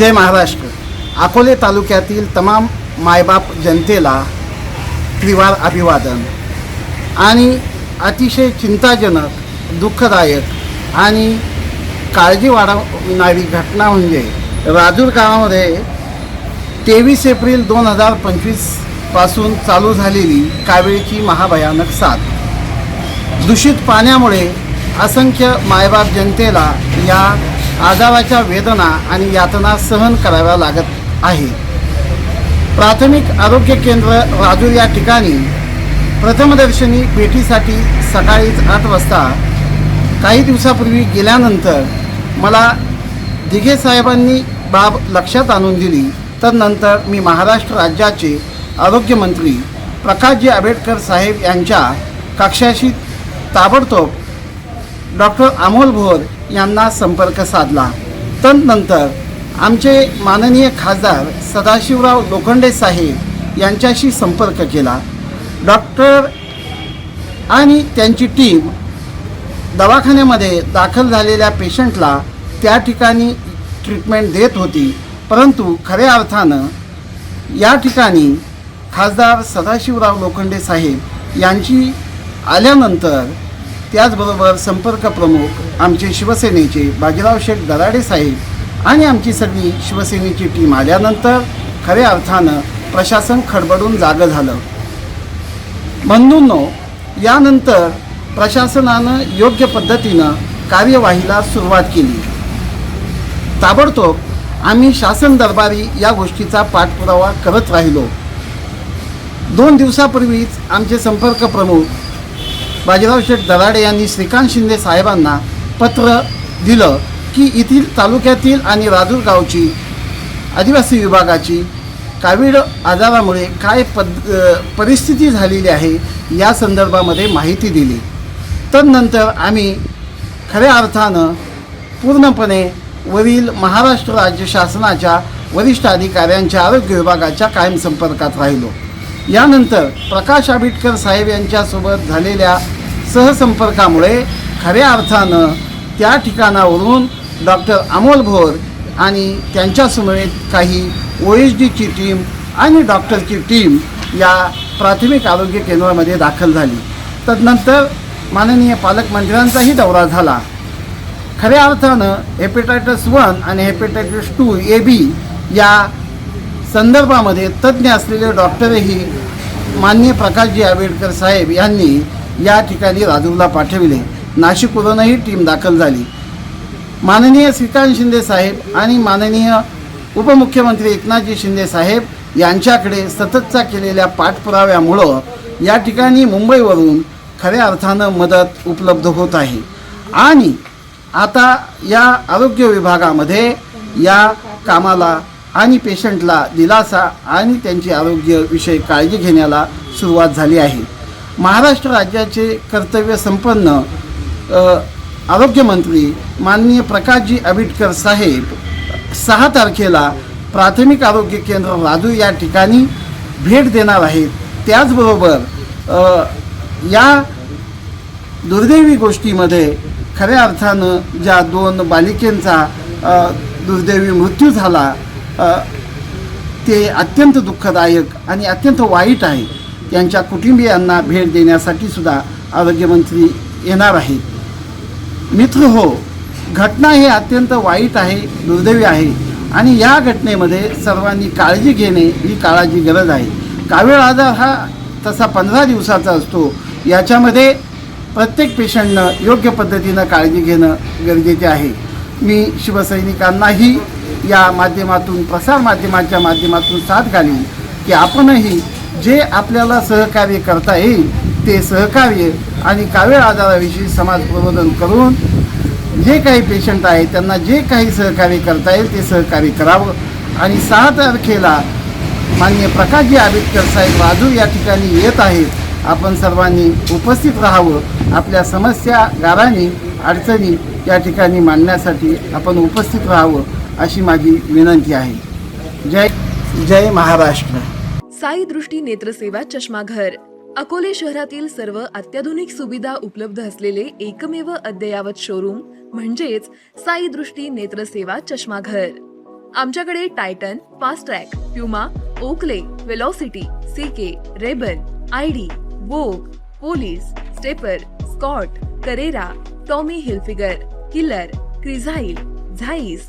जय महाराष्ट्र. अकोले तालुक्यातील तमाम मायबाप जनतेला त्रिवार अभिवादन. आणि अतिशय चिंताजनक दुःखदायक आणि काळजी वाढवणारी घटना म्हणजे राजूर गावामध्ये तेवीस एप्रिल दोन हजार पंचवीसपासून चालू झालेली कावेळीची महाभयानक साथ. दूषित पाण्यामुळे असंख्य मायबाप जनतेला या आजाराच्या वेदना आणि यातना सहन कराव्या लागत आहे. प्राथमिक आरोग्य केंद्र राजूर या ठिकाणी प्रथमदर्शनी भेटीसाठी सकाळीच आठ वाजता काही दिवसापूर्वी गेल्यानंतर मला दिघे साहेबांनी बाब लक्षात आणून दिली. तर नंतर मी महाराष्ट्र राज्याचे आरोग्यमंत्री प्रकाशजी आंबेडकर साहेब यांच्या कक्षाशी ताबडतोब डॉक्टर अमोल भोर यांना संपर्क साधला. तदनंतर आमचे माननीय खासदार सदाशिवराव लोखंडे साहेब यांच्याशी संपर्क केला. डॉक्टर आणि त्यांची टीम दवाखान्यामध्ये दाखल झालेल्या पेशंटला त्या ठिकाणी ट्रीटमेंट देत होती. परंतु खऱ्या अर्थानं या ठिकाणी खासदार सदाशिवराव लोखंडे साहेब यांची आल्यानंतर त्याचबरोबर संपर्क प्रमुख आमचे शिवसेनेचे बाजीराव शेठ दराडे साहेब आणि आमची सगळी शिवसेनेची टीम आल्यानंतर खऱ्या अर्थानं प्रशासन खडबडून जागं झालं. बंधूंनो यानंतर प्रशासनानं योग्य पद्धतीनं कार्यवाहीला सुरुवात केली. ताबडतोब आम्ही शासन दरबारी या गोष्टीचा पाठपुरावा करत राहिलो. दोन दिवसापूर्वीच आमचे संपर्क प्रमुख बाजीराव शेठ दराडे यांनी श्रीकांत शिंदे साहेबांना पत्र दिलं की येथील तालुक्यातील आणि राजूर गावची आदिवासी विभागाची कावीड आजारामुळे काय पद परिस्थिती झालेली आहे या संदर्भामध्ये माहिती दिली. तदनंतर आम्ही खऱ्या अर्थानं पूर्णपणे वरील महाराष्ट्र राज्य शासनाच्या वरिष्ठ अधिकाऱ्यांच्या आरोग्य विभागाच्या कायम संपर्कात राहिलो. यानंतर प्रकाश आंबेडकर साहेब यांच्यासोबत झालेल्या सहसंपर्कामुळे खऱ्या अर्थानं त्या ठिकाणावरून डॉक्टर अमोल भोर आणि त्यांच्यासमवेत काही ओ एच डीची टीम आणि डॉक्टरची टीम या प्राथमिक आरोग्य केंद्रामध्ये दाखल झाली. तदनंतर माननीय पालकमंत्र्यांचाही दौरा झाला. खऱ्या अर्थानं हेपेटायटस वन आणि हेपेटायटिस टू ए बी या संदर्भामध्ये तज्ज्ञ असलेले डॉक्टरही माननीय प्रकाशजी आंबेडकर साहेब यांनी या ठिकाणी राजूरला पाठविले. नाशिकवरूनही टीम दाखल झाली. माननीय श्रीकांत शिंदे साहेब आणि माननीय उपमुख्यमंत्री एकनाथजी शिंदे साहेब यांच्याकडे सततचा केलेल्या पाठपुराव्यामुळं या ठिकाणी मुंबईवरून खऱ्या अर्थानं मदत उपलब्ध होत आहे. आणि आता या आरोग्य विभागामध्ये या कामाला आणि पेशंटला दिलासा आणि त्यांची आरोग्यविषयी काळजी घेण्याला सुरुवात झाली आहे. महाराष्ट्र राज्याचे कर्तव्य संपन्न आरोग्यमंत्री माननीय प्रकाशजी आंबेडकर साहेब सहा तारखेला प्राथमिक आरोग्य केंद्र राजू या ठिकाणी भेट देणार आहेत. त्याचबरोबर या दुर्दैवी गोष्टीमध्ये खऱ्या अर्थानं ज्या दोन बालिकेंचा दुर्दैवी मृत्यू झाला ते अत्यंत दुःखदायक आणि अत्यंत वाईट आहे. त्यांच्या कुटुंबियांना भेट देण्यासाठी सुद्धा आरोग्यमंत्री येणार आहेत. मित्र हो घटना ही अत्यंत वाईट आहे दुर्दैवी आहे आणि या घटनेमध्ये सर्वांनी काळजी घेणे ही काळाची गरज आहे. कावीळ आजार हा तसा पंधरा दिवसाचा असतो. याच्यामध्ये प्रत्येक पेशंटनं योग्य पद्धतीनं काळजी घेणं गरजेचे आहे. मी शिवसैनिकांनाही या माध्यमातून प्रसार माध्यमाच्या माध्यमातून साथ घालीन की आपणही जे आपल्याला सहकार्य करता येईल ते सहकार्य आणि कावेळ आजाराविषयी समाज प्रबोधन करून जे काही पेशंट आहेत त्यांना जे काही सहकार्य करता येईल ते सहकार्य करावं. आणि सहा तारखेला माननीय प्रकाशजी आंबेडकर साहेब राजू या ठिकाणी येत आहेत. आपण सर्वांनी उपस्थित राहावं. आपल्या समस्या गाराने अडचणी या ठिकाणी मांडण्यासाठी आपण उपस्थित राहावं. अशी माझी विनंती आहे. जय जय महाराष्ट्र. साई दृष्टी नेत्रसेवा चष्माघर. अकोले शहरातील सर्व अत्याधुनिक सुविधा उपलब्ध असलेले एकमेव अद्ययावत शोरूम म्हणजेच साई दृष्टी नेत्रसेवा चष्माघर. आमच्याकडे Titan Fast Track Puma Oakley Velocity CK Ray Ban ID Vogue Police Stepper Scott Carrera Tommy Hilfiger Killer Crizal Zeiss